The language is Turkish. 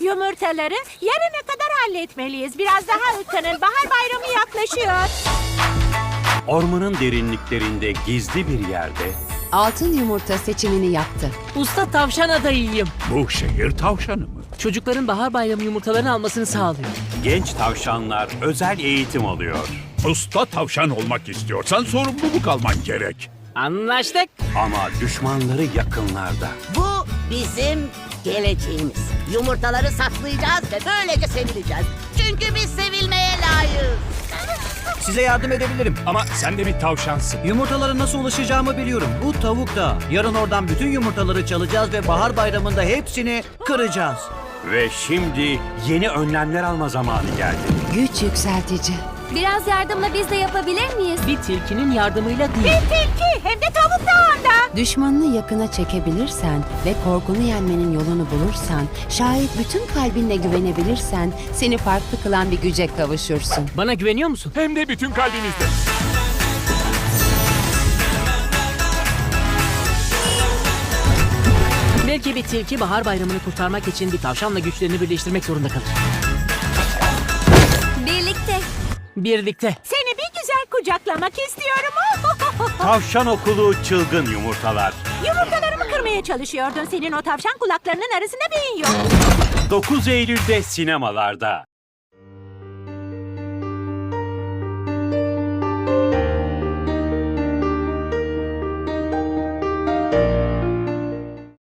Yumurtaları yarına kadar halletmeliyiz. Biraz daha ıkının. Bahar bayramı yaklaşıyor. Ormanın derinliklerinde gizli bir yerde Altın yumurta seçimini yaptı. Usta tavşan adayıyım. Bu şehir tavşanı mı? Çocukların bahar bayramı yumurtalarını almasını sağlıyor. genç tavşanlar özel eğitim alıyor. Usta tavşan olmak istiyorsan sorumluluk alman gerek. Anlaştık. Ama düşmanları yakınlarda. Bu bizim geleceğimiz. Yumurtaları saklayacağız ve böylece sevileceğiz. Çünkü biz sevilmeye layığız. Size yardım edebilirim. Ama sen de bir tavşansın. Yumurtalara nasıl ulaşacağımı biliyorum. Bu tavuk da. Yarın oradan bütün yumurtaları çalacağız ve bahar bayramında hepsini kıracağız. Ve şimdi yeni önlemler alma zamanı geldi. Güç yükseltici. Biraz yardımla biz de yapabilir miyiz? Bir tilkinin yardımıyla değil. Bir tilki hem de tavuk dağında. Düşmanını yakına çekebilirsen ve korkunu yenmenin yolunu bulursan, şayet bütün kalbinle güvenebilirsen seni farklı kılan bir güce kavuşursun. Bana güveniyor musun? Hem de bütün kalbimizle. Belki bir tilki bahar bayramını kurtarmak için bir tavşanla güçlerini birleştirmek zorunda kalır birlikte. Seni bir güzel kucaklamak istiyorum. Tavşan okulu çılgın yumurtalar. Yumurtalarımı kırmaya çalışıyordun. Senin o tavşan kulaklarının arasında beyin yok. 9 Eylül'de sinemalarda.